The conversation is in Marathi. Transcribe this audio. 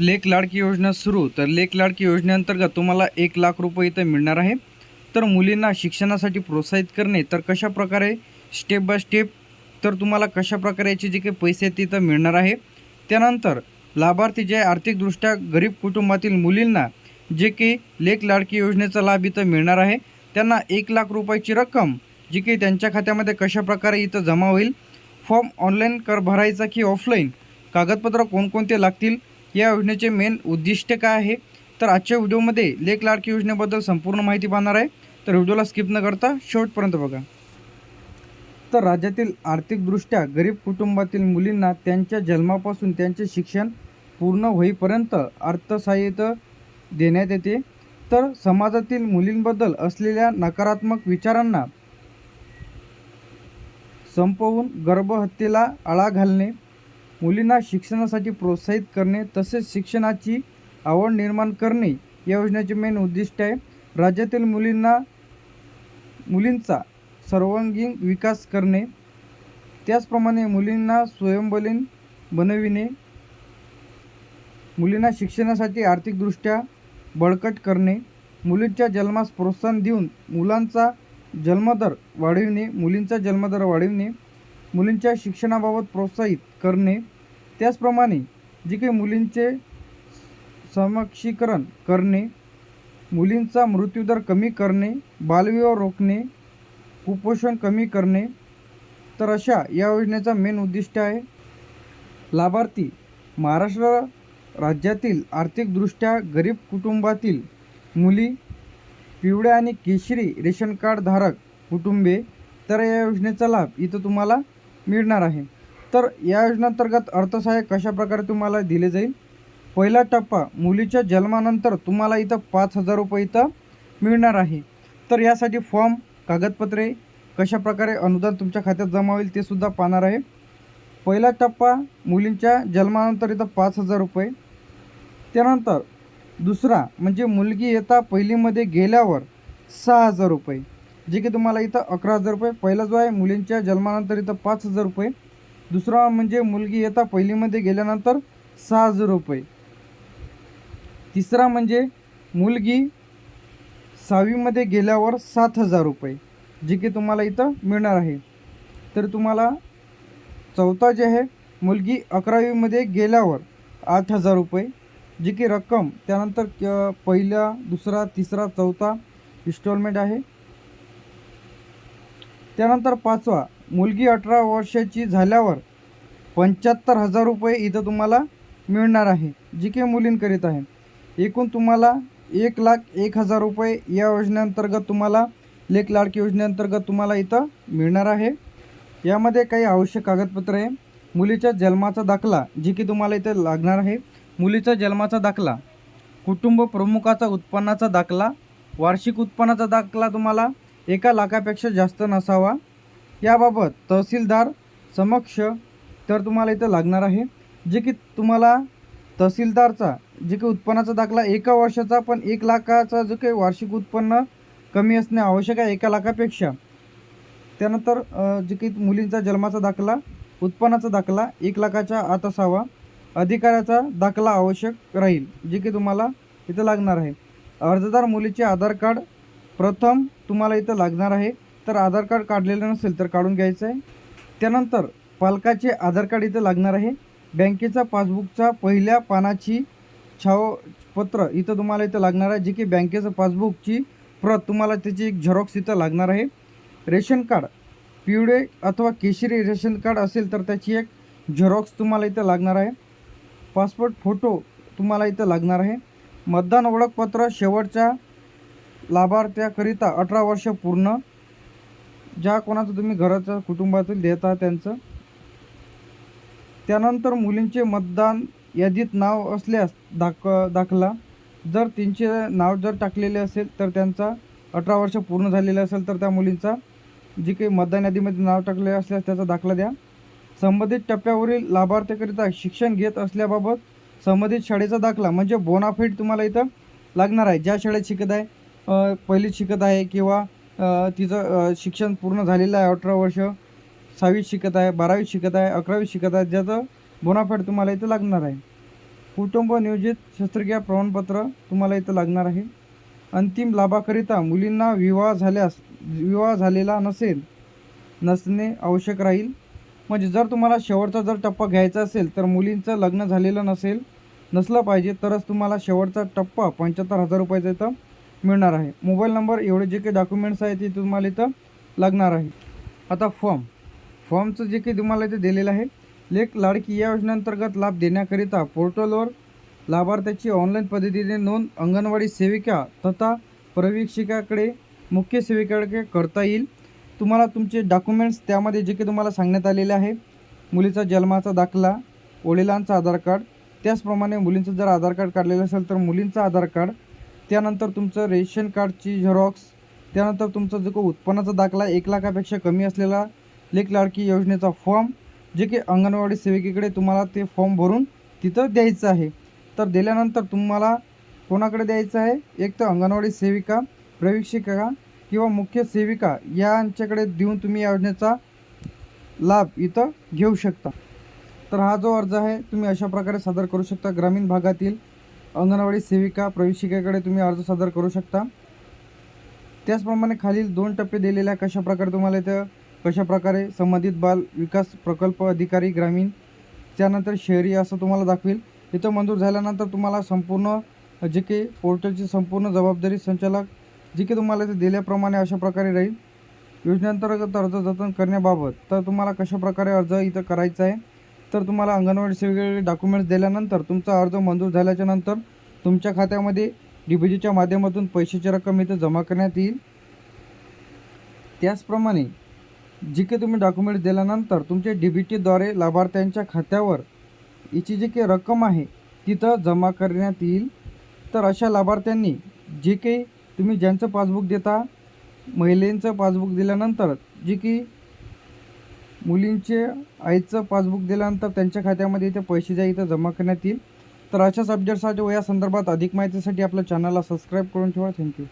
लेख लाडकी योजना सुरू तर लेख लाडकी योजनेअंतर्गत तुम्हाला एक लाख रुपये इथं मिळणार आहे. तर मुलींना शिक्षणासाठी प्रोत्साहित करणे तर कशा प्रकारे स्टेप बाय स्टेप तर तुम्हाला कशा प्रकारेचे याचे जे काही पैसे आहेत तिथं मिळणार आहे. त्यानंतर लाभार्थी जे आर्थिकदृष्ट्या गरीब कुटुंबातील मुलींना जे की लेख लाडकी योजनेचा लाभ इथं मिळणार आहे. त्यांना एक लाख रुपयाची रक्कम जी की त्यांच्या खात्यामध्ये कशा प्रकारे इथं जमा होईल फॉर्म ऑनलाईन कर भरायचा की ऑफलाईन कागदपत्र कोणकोणते लागतील या योजनेचे मेन उद्दिष्ट काय आहे? तर आजच्या व्हिडिओमध्ये लेख लाडकी योजनेबद्दल संपूर्ण माहिती पाहणार आहे. तर व्हिडिओला स्किप न करता शेवटपर्यंत बघा. तर राज्यातील आर्थिकदृष्ट्या गरीब कुटुंबातील मुलींना त्यांच्या जन्मापासून त्यांचे शिक्षण पूर्ण होईपर्यंत अर्थसहाय्यता देण्यात येते. तर समाजातील मुलींबद्दल असलेल्या नकारात्मक विचारांना संपवून गर्भहत्येला आळा घालणे मुलींना शिक्षणासाठी प्रोत्साहित करणे तसेच शिक्षणाची आवड निर्माण करणे या योजनेचे मेन उद्दिष्ट आहे. राज्यातील मुलींना मुलींचा सर्वांगीण विकास करणे त्याचप्रमाणे मुलींना स्वयंबलीन बनविणे मुलींना शिक्षणासाठी आर्थिकदृष्ट्या बळकट करणे मुलींच्या जन्मास प्रोत्साहन देऊन मुलांचा जन्मदर वाढविणे मुलींचा जन्मदर वाढविणे मुलींच्या शिक्षणाबाबत प्रोत्साहित करणे. त्याचप्रमाणे जे काही मुलींचे समक्षीकरण करणे मुलींचा मृत्यूदर कमी करणे बालविवाह रोखणे कुपोषण कमी करणे तर अशा या योजनेचा मेन उद्दिष्ट आहे. लाभार्थी महाराष्ट्र राज्यातील आर्थिकदृष्ट्या गरीब कुटुंबातील मुली पिवळ्या आणि केशरी रेशन कार्डधारक कुटुंबे तर या योजनेचा लाभ इथं तुम्हाला मिळणार आहे. तर या योजनेअंतर्गत अर्थसहाय्य कशाप्रकारे तुम्हाला दिले जाईल? पहिला टप्पा मुलीच्या जन्मानंतर तुम्हाला इथं पाच हजार रुपये इथं मिळणार आहे. तर यासाठी फॉर्म कागदपत्रे कशा प्रकारे अनुदान तुमच्या खात्यात जमा होईल ते सुद्धा पाहणार आहे. पहिला टप्पा मुलींच्या जन्मानंतर इथं पाच हजार रुपये. त्यानंतर दुसरा म्हणजे मुलगी येता पहिलीमध्ये गेल्यावर सहा हजार रुपये. जे की तुम्हाला इथं अकरा हजार रुपये. पहिला जो आहे मुलींच्या जन्मानंतर इथं पाच हजार रुपये. दुसरा म्हणजे मुलगी येता पहिलीमध्ये गेल्यानंतर सहा हजार रुपये. तिसरा म्हणजे मुलगी सहावीमध्ये गेल्यावर सात हजार रुपये जे की तुम्हाला इथं मिळणार आहे. तर तुम्हाला चौथा जे आहे मुलगी अकरावीमध्ये गेल्यावर आठ हजार रुपये जी की रक्कम त्यानंतर पहिला दुसरा तिसरा चौथा इन्स्टॉलमेंट आहे. त्यानंतर पाचवा मुलगी अठरा वर्षाची झाल्यावर पंच्याहत्तर हजार रुपये इथं तुम्हाला मिळणार आहे जी की मुलींकरीत आहे. एकूण तुम्हाला एक लाख एक हजार रुपये या योजनेअंतर्गत तुम्हाला लेख लाडकी योजनेअंतर्गत तुम्हाला इथं मिळणार आहे. यामध्ये काही आवश्यक कागदपत्रे आहे मुलीच्या जन्माचा दाखला जी की तुम्हाला इथे लागणार आहे. मुलीचा जन्माचा दाखला कुटुंब प्रमुखाचा उत्पन्नाचा दाखला वार्षिक उत्पन्नाचा दाखला तुम्हाला एका लाखापेक्षा जास्त नसावा. याबाबत तहसीलदार समक्ष तर तुम्हाला इथं लागणार आहे. जे की तुम्हाला तहसीलदारचा जे काही उत्पन्नाचा दाखला एका वर्षाचा पण एक लाखाचा जो काही वार्षिक उत्पन्न कमी असणे आवश्यक आहे एका लाखापेक्षा. त्यानंतर जे काही मुलींचा जन्माचा दाखला उत्पन्नाचा दाखला एक लाखाच्या आत असावा. अधिकाऱ्याचा दाखला आवश्यक राहील जे की तुम्हाला इथं लागणार आहे. अर्जदार मुलीचे आधार कार्ड प्रथम तुम्हाला इथं लागणार आहे. तर आधार कार्ड काढलेलं नसेल तर काढून घ्यायचं आहे. त्यानंतर पालकाचे आधार कार्ड इथं लागणार आहे. बँकेचा पासबुकचा पहिल्या पानाची छाव पत्र इथं तुम्हाला इथं लागणार आहे जे की बँकेचं पासबुकची प्रत तुम्हाला त्याची एक झेरॉक्स इथं लागणार आहे. रेशन कार्ड पिवळे अथवा केशरी रेशन कार्ड असेल तर त्याची एक झेरॉक्स तुम्हाला इथं लागणार आहे. पासपोर्ट फोटो तुम्हाला इथं लागणार आहे. मतदान ओळखपत्र शेवटच्या लाभार्थ्याकरिता अठरा वर्ष पूर्ण. ज्या कोणाचं तुम्ही घराच्या कुटुंबातील देता त्यांचं. त्यानंतर मुलींचे मतदान यादीत नाव असल्यास दाख दाखला. जर त्यांचे नाव जर टाकलेले असेल तर त्यांचा अठरा वर्ष पूर्ण झालेले असेल तर त्या मुलींचा. जी काही मतदान यादीमध्ये नाव टाकले असल्यास त्याचा दाखला द्या. संबंधित टप्प्यावरील लाभार्थ्याकरिता शिक्षण घेत असल्याबाबत संबंधित शाळेचा दाखला म्हणजे बोनाफेट तुम्हाला इथं लागणार आहे. ज्या शाळेत शिकत आहे पहिलीत शिकत आहे किंवा तिचं शिक्षण पूर्ण झालेलं आहे अठरा वर्ष. सहावीत शिकत आहे बारावीत शिकत आहे अकरावीत शिकत आहे. ज्याचं बोनाफाईड तुम्हाला इथं लागणार आहे. कुटुंब नियोजित शस्त्रक्रिया प्रमाणपत्र तुम्हाला इथं लागणार आहे. अंतिम लाभाकरिता मुलींना विवाह झाल्यास विवाह झालेला नसेल नसणे आवश्यक राहील. म्हणजे जर तुम्हाला शेवटचा जर टप्पा घ्यायचा असेल तर मुलींचं लग्न झालेलं नसेल नसलं पाहिजे तरच तुम्हाला शेवटचा टप्पा पंच्याहत्तर हजार रुपयाचा इथं मिळणार आहे. मोबाईल नंबर एवढे जे काही डॉक्युमेंट्स आहेत ते तुम्हाला इथं लागणार आहे. आता फॉर्म फॉर्मचं जे काही तुम्हाला इथे दिलेलं आहे लेख लाडकी या योजनेअंतर्गत लाभ देण्याकरिता पोर्टलवर लाभार्थ्याची ऑनलाईन पद्धतीने नोंद अंगणवाडी सेविका तथा प्रवीक्षिकाकडे मुख्य सेविकाकडे करता येईल. तुम्हाला तुमचे डॉक्युमेंट्स त्यामध्ये जे काही तुम्हाला सांगण्यात आलेले आहे मुलीचा जन्माचा दाखला वडिलांचा आधार कार्ड त्याचप्रमाणे मुलींचं जर आधार कार्ड काढलेलं असेल तर मुलींचं आधार कार्ड त्यानंतर तुमचं रेशन कार्डची झेरॉक्स त्यानंतर तुमचा जो काही उत्पन्नाचा दाखला एक लाखापेक्षा कमी असलेला लेख लाडकी योजनेचा फॉर्म जे की अंगणवाडी सेविकेकडे तुम्हाला ते फॉर्म भरून तिथं द्यायचं आहे. तर दिल्यानंतर तुम्हाला कोणाकडे द्यायचं आहे? एक तर अंगणवाडी सेविका प्रवेशिका किंवा मुख्य सेविका यांच्याकडे देऊन तुम्ही या योजनेचा लाभ इथं घेऊ शकता. तर हा जो अर्ज आहे तुम्ही अशा प्रकारे सादर करू शकता. ग्रामीण भागातील अंगणवाडी सेविका प्रवेशिकेकडे तुम्ही अर्ज सादर करू शकता. त्याचप्रमाणे खालील दोन टप्पे दिलेले आहे कशा प्रकारे तुम्हाला इथं कशा प्रकारे संबंधित बाल विकास प्रकल्प अधिकारी ग्रामीण त्यानंतर शहरी असं तुम्हाला दाखवेल. इथं मंजूर झाल्यानंतर तुम्हाला संपूर्ण जे काही पोर्टलची संपूर्ण जबाबदारी संचालक जे काही तुम्हाला इथे दिल्याप्रमाणे अशा प्रकारे राहील. योजनेअंतर्गत अर्ज जतन करण्याबाबत तर तुम्हाला कशाप्रकारे अर्ज इथं करायचा आहे तर तुम्हाला अंगणवाडी सेविकेकडे डॉक्युमेंट्स दिल्यानंतर तुमचा अर्ज मंजूर झाल्याच्यानंतर तुमच्या खात्यामध्ये डी बी माध्यमातून पैशाची रक्कम इथं जमा करण्यात येईल. त्याचप्रमाणे जी काही तुम्ही डॉक्युमेंट्स दिल्यानंतर तुमच्या डी बी टीद्वारे लाभार्थ्यांच्या खात्यावर याची जी काही रक्कम आहे तिथं जमा करण्यात येईल. तर अशा लाभार्थ्यांनी जे काही तुम्ही ज्यांचं पासबुक देता महिलेंचं पासबुक दिल्यानंतर जे की मुलींचे आईचं पासबुक दिल्यानंतर त्यांच्या खात्यामध्ये इथे पैसे ज्या इथं जमा करण्यात येईल. तर अशाच सब्जेक्टसाठी व या संदर्भात अधिक माहितीसाठी आपल्या चॅनलला सबस्क्राईब करून ठेवा. थँक्यू